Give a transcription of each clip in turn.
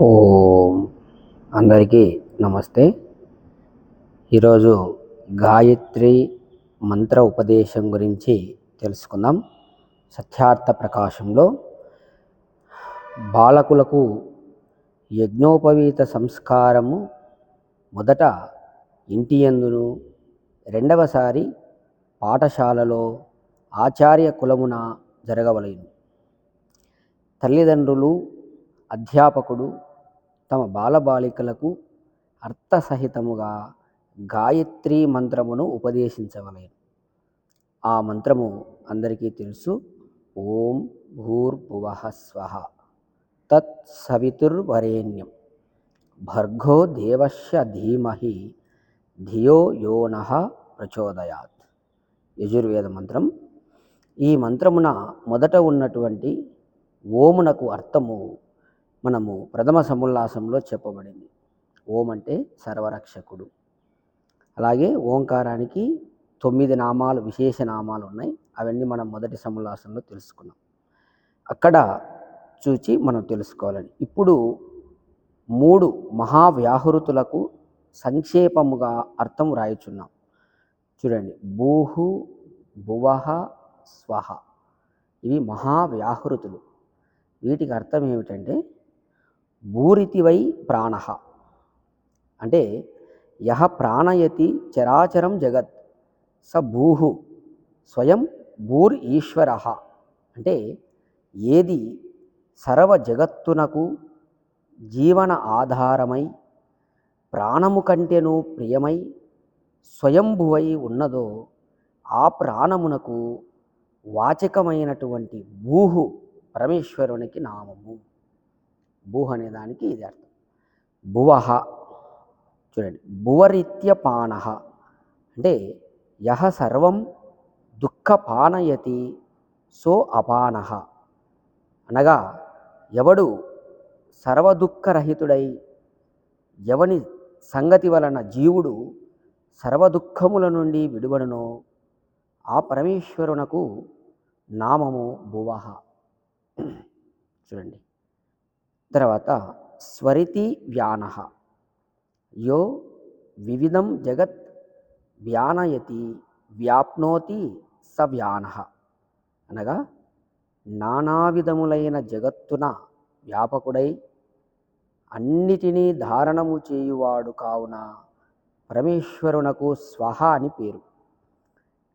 ఓం. అందరికీ నమస్తే. ఈరోజు గాయత్రి మంత్ర ఉపదేశం గురించి తెలుసుకుందాం. సత్యార్థ ప్రకాశంలో బాలకులకు యజ్ఞోపవీత సంస్కారము మొదట ఇంటి యందును రెండవసారి పాఠశాలలో ఆచార్య కులమున జరగవలెను. తల్లిదండ్రులు అధ్యాపకుడు తమ బాలబాలికలకు అర్థసహితముగా గాయత్రి మంత్రమును ఉపదేశించవలెను. ఆ మంత్రము అందరికీ తెలుసు. ఓం భూర్భువ స్వహ తత్ సవితుర్వరేణ్యం. భర్గో దేవస్య ధీమహి ధియో యోన ప్రచోదయాత్. యజుర్వేద మంత్రం. ఈ మంత్రమున మొదట ఉన్నటువంటి ఓమునకు అర్థము మనము ప్రథమ సముల్లాసంలో చెప్పబడింది. ఓం అంటే సర్వరక్షకుడు. అలాగే ఓంకారానికి తొమ్మిది నామాలు విశేష నామాలు ఉన్నాయి. అవన్నీ మనం మొదటి సముల్లాసంలో తెలుసుకున్నాం. అక్కడ చూచి మనం తెలుసుకోవాలని. ఇప్పుడు మూడు మహావ్యాహృతులకు సంక్షేపముగా అర్థం రాయుచున్నాం. చూడండి. భూహు భువహ స్వహ. ఇవి మహావ్యాహృతులు. వీటికి అర్థం ఏమిటంటే భూరితి వై ప్రాణ. అంటే యహ ప్రాణయతి చరాచరం జగత్ స భూహు స్వయం భూర్ ఈశ్వర. అంటే ఏది సర్వ జగత్తునకు జీవన ఆధారమై ప్రాణము కంటేను ప్రియమై స్వయంభువై ఉన్నదో ఆ ప్రాణమునకు వాచకమైనటువంటి భూహు పరమేశ్వరునికి నామము. భూహ అనే దానికి ఇది అర్థం. భువహ చూడండి భువరీత్య పాన అంటే యహ సర్వం దుఃఖపానయతి సో అపాన. అనగా ఎవడు సర్వదుఃఖరహితుడై ఎవని సంగతి వలన జీవుడు సర్వదుఃఖముల నుండి విడువడనో ఆ పరమేశ్వరునకు నామము భువహ చూడండి. తర్వాత స్వరితి వ్యాన. యో వివిధం జగత్ వ్యానయతి వ్యాప్నోతి స వ్యాన. అనగా నానావిధములైన జగత్తున వ్యాపకుడై అన్నిటినీ ధారణము చేయువాడు కావున పరమేశ్వరునకు స్వహ అని పేరు.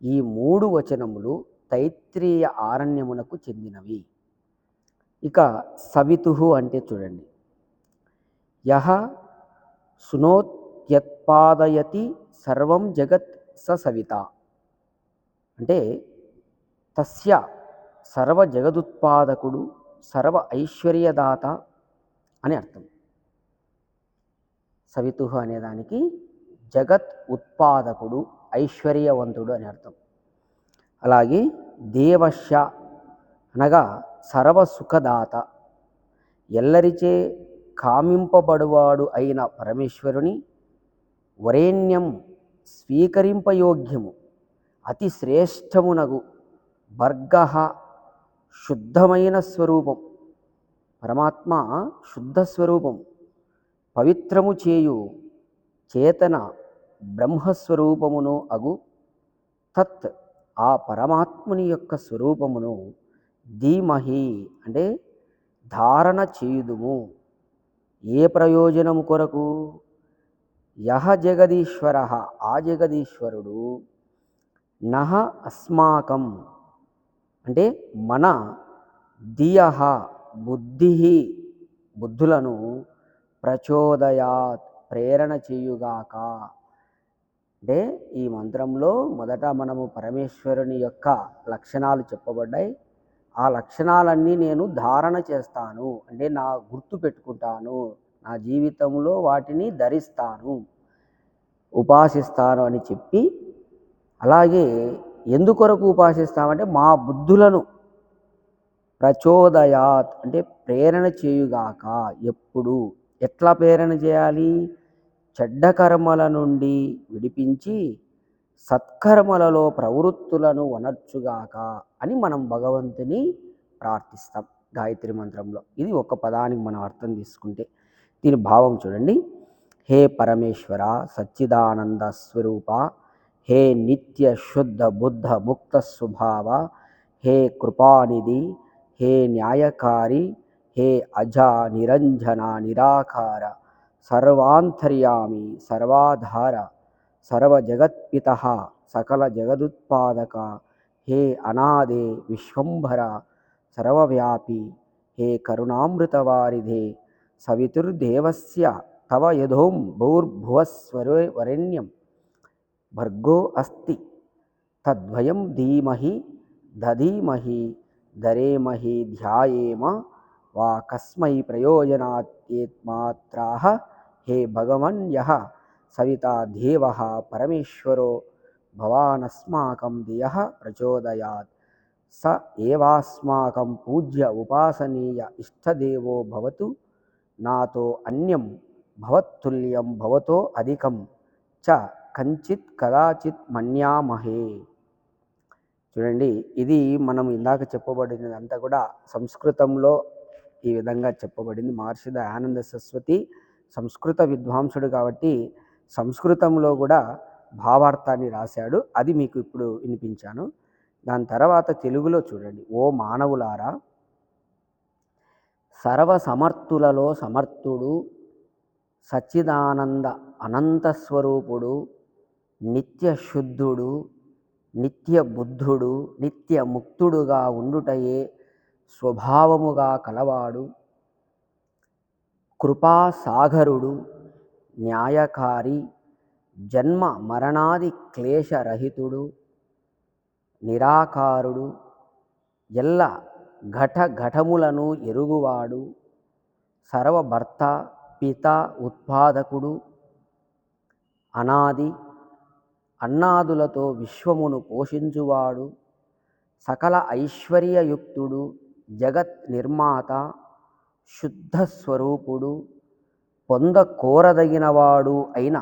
ఈ మూడు వచనములు తైత్రీయ ఆరణ్యమునకు చెందినవి. ఇక సవితు అంటే చూడండి. యహ సునోత్యత్పాదయతి సర్వం జగత్ స సవిత. అంటే తస్య సర్వ జగదుత్పాదకుడు సర్వ ఐశ్వర్యదాత అని అర్థం. సవితు అనేదానికి జగత్ ఉత్పాదకుడు ఐశ్వర్యవంతుడు అని అర్థం. అలాగే దేవశ అనగా సర్వసుఖదాత. ఎల్లరిచే కామింపబడువాడు అయిన పరమేశ్వరుని వరేణ్యం స్వీకరింపయోగ్యము. అతి శ్రేష్టమునగు భర్గ శుద్ధమైన స్వరూపం. పరమాత్మ శుద్ధ స్వరూపం. పవిత్రము చేయు చేతన బ్రహ్మస్వరూపమును అగు. తత్ ఆ పరమాత్ముని యొక్క స్వరూపమును ధీమహి అంటే ధారణ చేయుదుము. ఏ ప్రయోజనము కొరకు? యహ జగదీశ్వర. ఆ జగదీశ్వరుడు నహ అస్మాకం అంటే మన ధియ బుద్ధి బుద్ధులను ప్రచోదయాత్ ప్రేరణ చేయుగాక. అంటే ఈ మంత్రంలో మొదట మనము పరమేశ్వరుని యొక్క లక్షణాలు చెప్పబడ్డాయి. ఆ లక్షణాలన్నీ నేను ధారణ చేస్తాను. అంటే నా గుర్తు పెట్టుకుంటాను. నా జీవితంలో వాటిని ధరిస్తాను. ఉపాసిస్తాను అని చెప్పి అలాగే ఎందుకొరకు ఉపాసిస్తామంటే మా బుద్ధులను ప్రచోదయాత్ అంటే ప్రేరణ చేయుగాక ఎప్పుడు. ఎట్లా ప్రేరణ చేయాలి? చెడ్డ కర్మల నుండి విడిపించి సత్కర్మలలో ప్రవృత్తులను వనర్చుగాక అని మనం భగవంతుని ప్రార్థిస్తాం గాయత్రి మంత్రంలో. ఇది ఒక పదానికి మనం అర్థం తీసుకుంటే దీని భావం చూడండి. హే పరమేశ్వర సచ్చిదానంద స్వరూప హే నిత్య శుద్ధ బుద్ధ ముక్త స్వభావ హే కృపానిధి హే న్యాయకారి హే అజ నిరంజన నిరాకార సర్వాంతర్యామి సర్వాధార సర్వజగత్పిత సకల జగదుత్పాదక. హే అనాదే విశ్వంభర సర్వవ్యాపి. హే కరుణామృతవారిధే సవితుర్దేవస్య తవ యథోం భూర్భువస్వరే వరేణ్యం భర్గో అస్తి తద్వయం ధీమహి దధీమహి ధరేమహి ధ్యాయేమ వా కస్మై ప్రయోజనాత్యేత్మాత్రా. హే భగవన్యః సవితా దేవ పరమేశ్వరో భవానస్మాకం ధియ ప్రచోదయాత్. స ఏవాస్మాకం పూజ్య ఉపాసనీయ ఇష్టదేవో భవతు నాతో అన్యం భవత్తుల్యం భవతో అధికం చ కంచిత్ కదాచిత్ మన్యామహే. చూడండి ఇది మనం ఇందాక చెప్పబడినది అంతా కూడా సంస్కృతంలో ఈ విధంగా చెప్పబడింది. మహర్షిద ఆనంద సరస్వతి సంస్కృత విద్వాంసుడు కాబట్టి సంస్కృతంలో కూడా భావార్థాన్ని రాశాడు. అది మీకు ఇప్పుడు వినిపించాను. దాని తర్వాత తెలుగులో చూడండి. ఓ మానవులారా సర్వ సమర్థులలో సమర్థుడు సచ్చిదానంద అనంత స్వరూపుడు నిత్య శుద్ధుడు నిత్య బుద్ధుడు నిత్య ముక్తుడుగా ఉండుటయే స్వభావముగా కలవాడు కృపాసాగరుడు న్యాయకారి జన్మ మరణాది క్లేశరహితుడు నిరాకారుడు ఎల్ల ఘట ఘటములను ఎరుగువాడు సర్వభర్త పిత ఉత్పాదకుడు అనాది అన్నాదులతో విశ్వమును పోషించువాడు సకల ఐశ్వర్యయుక్తుడు జగత్ నిర్మాత శుద్ధ స్వరూపుడు పొందకోరదగినవాడు అయిన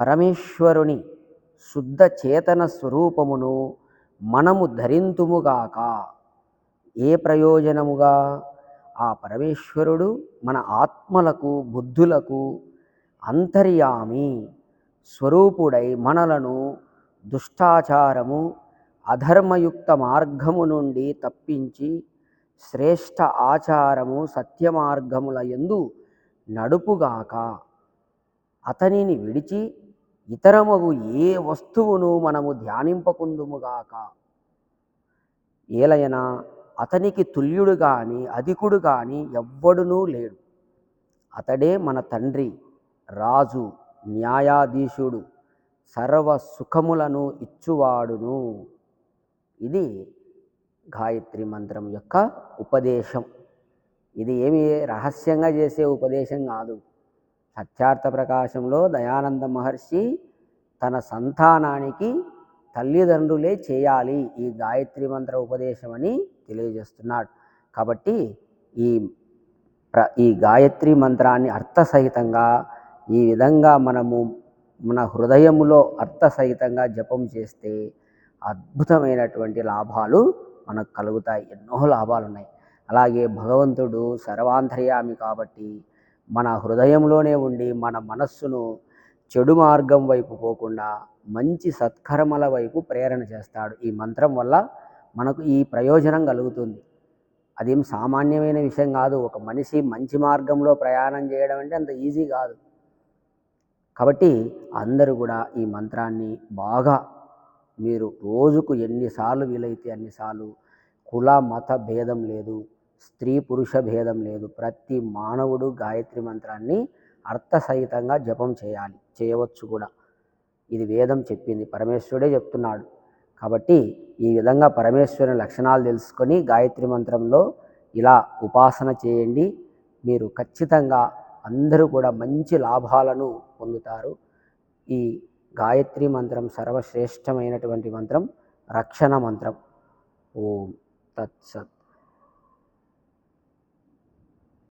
పరమేశ్వరుని శుద్ధ చేతన స్వరూపమును మనము ధరింతుముగాక ఏ ప్రయోజనముగా? ఆ పరమేశ్వరుడు మన ఆత్మలకు బుద్ధులకు అంతర్యామి స్వరూపుడై మనలను దుష్టాచారము అధర్మయుక్త మార్గము నుండి తప్పించి శ్రేష్ఠ ఆచారము సత్యమార్గముల ఎందు నడుపుగాక అతనిని విడిచి ఇతరమగు ఏ వస్తువును మనము ధ్యానింపకుందుముగాక. ఏలయనా అతనికి తుల్యుడు కానీ అధికుడు కానీ ఎవ్వడునూ లేడు. అతడే మన తండ్రి రాజు న్యాయాధీశుడు సర్వ సుఖములను ఇచ్చువాడును. ఇది గాయత్రి మంత్రం యొక్క ఉపదేశం. ఇది ఏమి రహస్యంగా చేసే ఉపదేశం కాదు. సత్యార్థ ప్రకాశంలో దయానంద మహర్షి తన సంతానానికి తల్లిదండ్రులే చేయాలి ఈ గాయత్రి మంత్ర ఉపదేశం అని తెలియజేస్తున్నాడు. కాబట్టి ఈ ప్ర ఈ గాయత్రి మంత్రాన్ని అర్థసహితంగా ఈ విధంగా మనము మన హృదయములో అర్థసహితంగా జపం చేస్తే అద్భుతమైనటువంటి లాభాలు మనకు కలుగుతాయి. ఎన్నో లాభాలు ఉన్నాయి అలాగే భగవంతుడు సర్వాంతర్యామి కాబట్టి మన హృదయంలోనే ఉండి మన మనస్సును చెడు మార్గం వైపు పోకుండా మంచి సత్కర్మల వైపు ప్రేరణ చేస్తాడు. ఈ మంత్రం వల్ల మనకు ఈ ప్రయోజనం కలుగుతుంది. అదేం సామాన్యమైన విషయం కాదు. ఒక మనిషి మంచి మార్గంలో ప్రయాణం చేయడం అంటే అంత ఈజీ కాదు. కాబట్టి అందరూ కూడా ఈ మంత్రాన్ని బాగా మీరు రోజుకు ఎన్నిసార్లు వీలైతే అన్నిసార్లు కుల మత భేదం లేదు. స్త్రీ పురుష భేదం లేదు. ప్రతి మానవుడు గాయత్రి మంత్రాన్ని అర్థసహితంగా జపం చేయాలి. చేయవచ్చు కూడా. ఇది వేదం చెప్పింది. పరమేశ్వరుడే చెప్తున్నాడు. కాబట్టి ఈ విధంగా పరమేశ్వరుని లక్షణాలు తెలుసుకొని గాయత్రి మంత్రంలో ఇలా ఉపాసన చేయండి. మీరు ఖచ్చితంగా అందరూ కూడా మంచి లాభాలను పొందుతారు. ఈ గాయత్రి మంత్రం సర్వశ్రేష్టమైనటువంటి మంత్రం రక్షణ మంత్రం. ఓం తత్సత్.